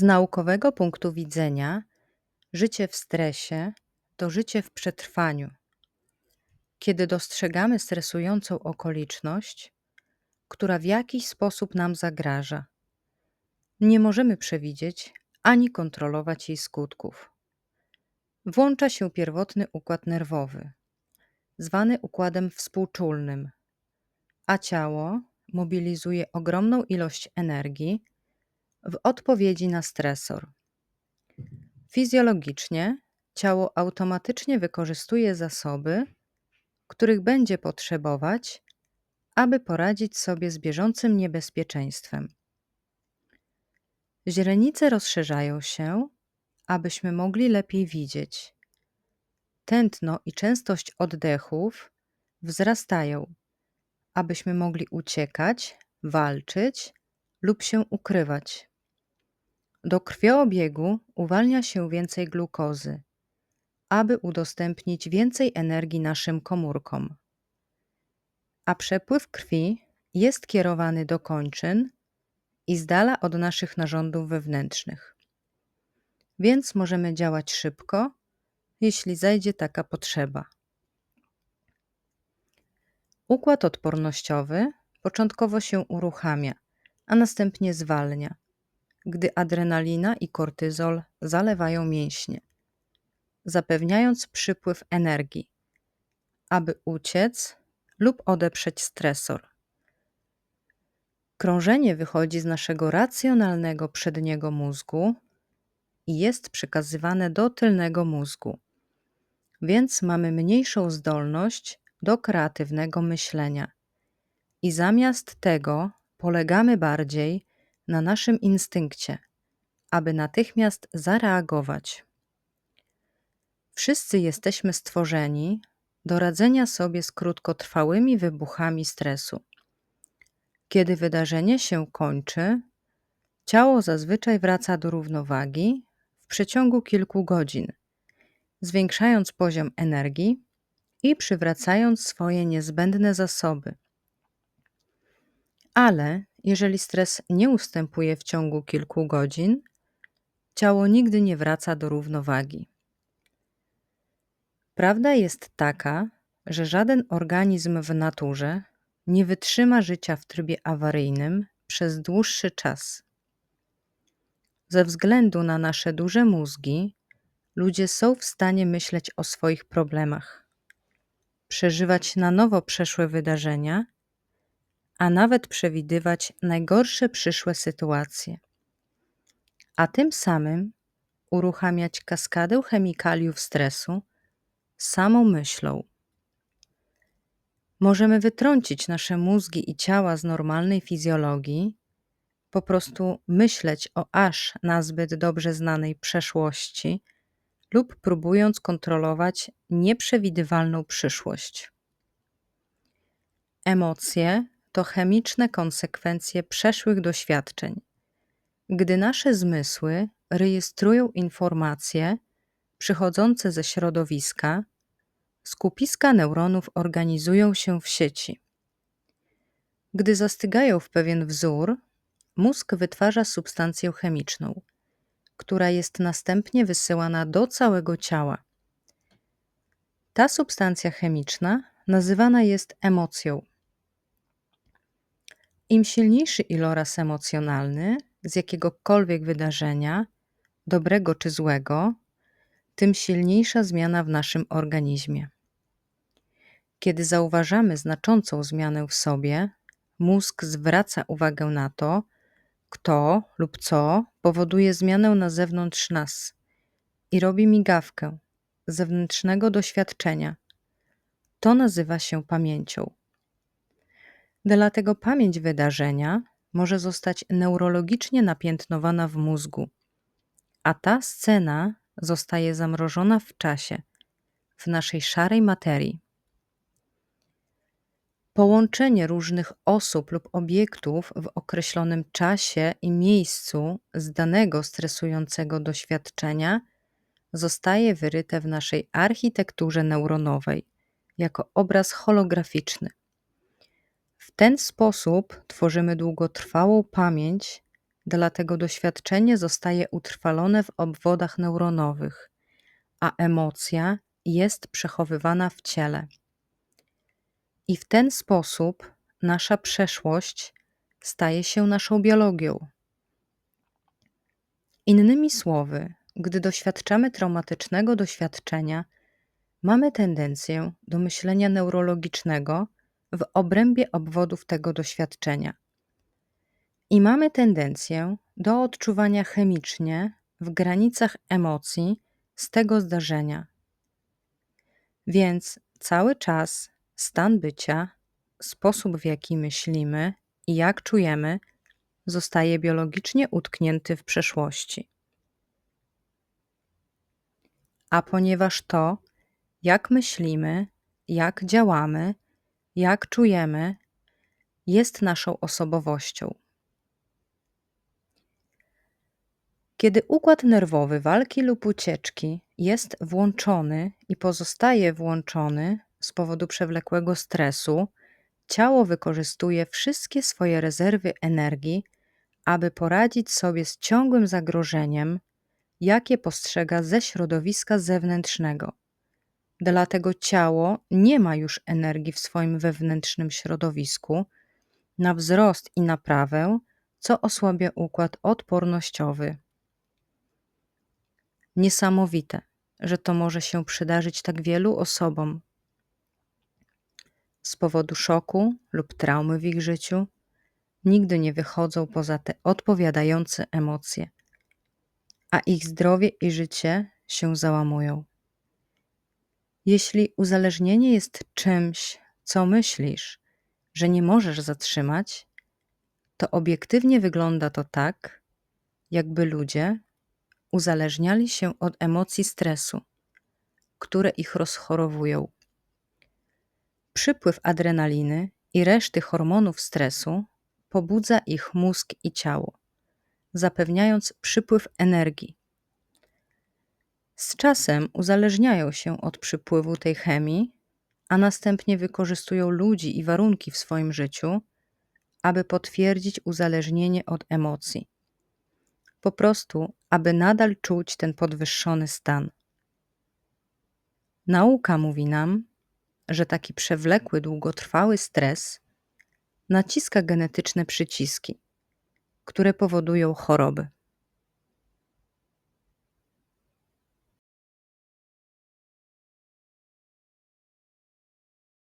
Z naukowego punktu widzenia, życie w stresie to życie w przetrwaniu. Kiedy dostrzegamy stresującą okoliczność, która w jakiś sposób nam zagraża, nie możemy przewidzieć ani kontrolować jej skutków. Włącza się pierwotny układ nerwowy, zwany układem współczulnym, a ciało mobilizuje ogromną ilość energii w odpowiedzi na stresor. Fizjologicznie ciało automatycznie wykorzystuje zasoby, których będzie potrzebować, aby poradzić sobie z bieżącym niebezpieczeństwem. Źrenice rozszerzają się, abyśmy mogli lepiej widzieć. Tętno i częstość oddechów wzrastają, abyśmy mogli uciekać, walczyć lub się ukrywać. Do krwiobiegu uwalnia się więcej glukozy, aby udostępnić więcej energii naszym komórkom. A przepływ krwi jest kierowany do kończyn i z dala od naszych narządów wewnętrznych. Więc możemy działać szybko, jeśli zajdzie taka potrzeba. Układ odpornościowy początkowo się uruchamia, a następnie zwalnia, gdy adrenalina i kortyzol zalewają mięśnie, zapewniając przypływ energii, aby uciec lub odeprzeć stresor. Krążenie wychodzi z naszego racjonalnego przedniego mózgu i jest przekazywane do tylnego mózgu, więc mamy mniejszą zdolność do kreatywnego myślenia. I zamiast tego polegamy bardziej na naszym instynkcie, aby natychmiast zareagować. Wszyscy jesteśmy stworzeni do radzenia sobie z krótkotrwałymi wybuchami stresu. Kiedy wydarzenie się kończy, ciało zazwyczaj wraca do równowagi w przeciągu kilku godzin, zwiększając poziom energii i przywracając swoje niezbędne zasoby. Ale jeżeli stres nie ustępuje w ciągu kilku godzin, ciało nigdy nie wraca do równowagi. Prawda jest taka, że żaden organizm w naturze nie wytrzyma życia w trybie awaryjnym przez dłuższy czas. Ze względu na nasze duże mózgi, ludzie są w stanie myśleć o swoich problemach, przeżywać na nowo przeszłe wydarzenia, a nawet przewidywać najgorsze przyszłe sytuacje, a tym samym uruchamiać kaskadę chemikaliów stresu samą myślą. Możemy wytrącić nasze mózgi i ciała z normalnej fizjologii, po prostu myśleć o aż nazbyt dobrze znanej przeszłości lub próbując kontrolować nieprzewidywalną przyszłość. Emocje to chemiczne konsekwencje przeszłych doświadczeń. Gdy nasze zmysły rejestrują informacje przychodzące ze środowiska, skupiska neuronów organizują się w sieci. Gdy zastygają w pewien wzór, mózg wytwarza substancję chemiczną, która jest następnie wysyłana do całego ciała. Ta substancja chemiczna nazywana jest emocją. Im silniejszy iloraz emocjonalny z jakiegokolwiek wydarzenia, dobrego czy złego, tym silniejsza zmiana w naszym organizmie. Kiedy zauważamy znaczącą zmianę w sobie, mózg zwraca uwagę na to, kto lub co powoduje zmianę na zewnątrz nas i robi migawkę zewnętrznego doświadczenia. To nazywa się pamięcią. Dlatego pamięć wydarzenia może zostać neurologicznie napiętnowana w mózgu, a ta scena zostaje zamrożona w czasie, w naszej szarej materii. Połączenie różnych osób lub obiektów w określonym czasie i miejscu z danego stresującego doświadczenia zostaje wyryte w naszej architekturze neuronowej jako obraz holograficzny. W ten sposób tworzymy długotrwałą pamięć Dlatego doświadczenie zostaje utrwalone w obwodach neuronowych, a emocja jest przechowywana w ciele. I w ten sposób nasza przeszłość staje się naszą biologią. Innymi słowy, gdy doświadczamy traumatycznego doświadczenia, mamy tendencję do myślenia neurologicznego w obrębie obwodów tego doświadczenia. I mamy tendencję do odczuwania chemicznie w granicach emocji z tego zdarzenia. Więc cały czas stan bycia, sposób w jaki myślimy i jak czujemy, zostaje biologicznie utknięty w przeszłości. A ponieważ to, jak myślimy, jak działamy, jak czujemy, jest naszą osobowością. Kiedy układ nerwowy walki lub ucieczki jest włączony i pozostaje włączony z powodu przewlekłego stresu, ciało wykorzystuje wszystkie swoje rezerwy energii, aby poradzić sobie z ciągłym zagrożeniem, jakie postrzega ze środowiska zewnętrznego. Dlatego ciało nie ma już energii w swoim wewnętrznym środowisku na wzrost i naprawę, co osłabia układ odpornościowy. Niesamowite, że to może się przydarzyć tak wielu osobom. Z powodu szoku lub traumy w ich życiu nigdy nie wychodzą poza te odpowiadające emocje, a ich zdrowie i życie się załamują. Jeśli uzależnienie jest czymś, co myślisz, że nie możesz zatrzymać, to obiektywnie wygląda to tak, jakby ludzie uzależniali się od emocji stresu, które ich rozchorowują. Przypływ adrenaliny i reszty hormonów stresu pobudza ich mózg i ciało, zapewniając przypływ energii. Z czasem uzależniają się od przypływu tej chemii, a następnie wykorzystują ludzi i warunki w swoim życiu, aby potwierdzić uzależnienie od emocji po prostu, aby nadal czuć ten podwyższony stan. Nauka mówi nam, że taki przewlekły, długotrwały stres naciska genetyczne przyciski, które powodują choroby.